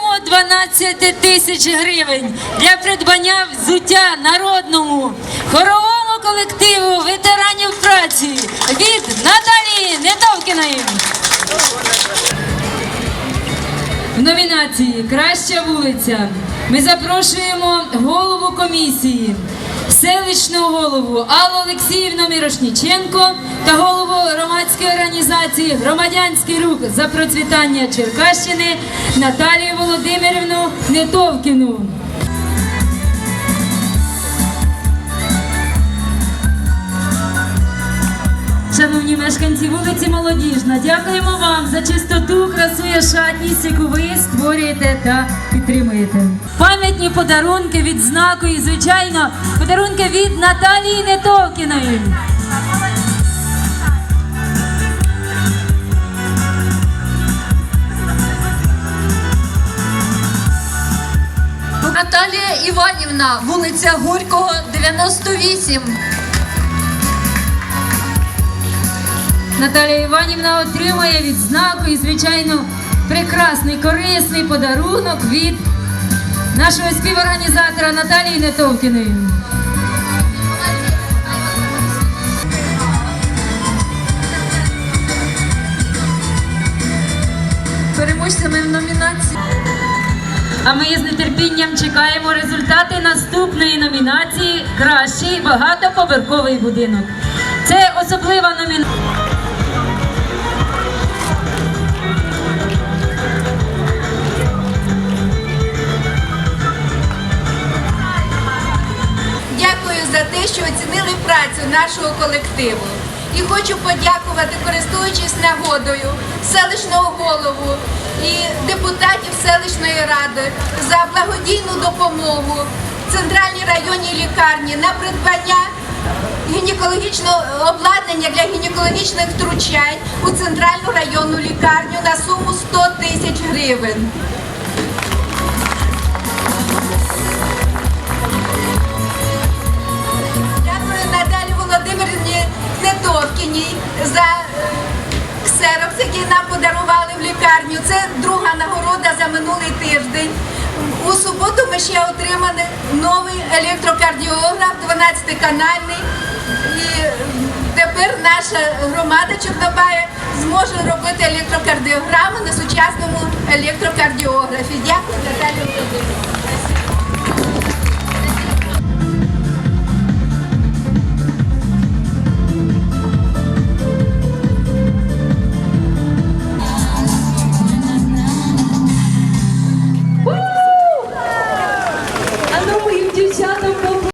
15 тисяч гривень для придбання взуття народному хоровому колективу ветеранів праці від Наталії Недовкіної. В номінації Краща вулиця ми запрошуємо голову комісії, селищну голову Аллу Олексіївну Мірошніченко та голову громадської організації Громадянський рух за процвітання Черкащини Наталію Володимирівну Нетовкіну. Шановні мешканці вулиці Молодіжна, дякуємо вам за чистоту, красу шатність, яку ви створюєте та підтримуєте. Пам'ятні подарунки, відзнаку і, звичайно, подарунки від Наталії Нетовкіної. Наталія Іванівна, вулиця Горького, 98. Наталія Іванівна отримує відзнаку і, звичайно, прекрасний, корисний подарунок від нашого співорганізатора Наталії Нетовкіної. Переможцями в номінації. А ми з нетерпінням чекаємо результати наступної номінації Кращий багатоповерховий будинок. Це особлива номінація. Працю нашого колективу. І хочу подякувати, користуючись нагодою, селищного голову і депутатів селищної ради за благодійну допомогу центральній районній лікарні на придбання гінекологічного обладнання для гінекологічних втручань у центральну районну лікарню на суму 100 тисяч гривень. Лікарню. Це друга нагорода за минулий тиждень. У суботу ми ще отримали новий електрокардіограф 12-канальний. І тепер наша громада Чорнобая зможе робити електрокардіограму на сучасному електрокардіографі. Дякую, Наталі.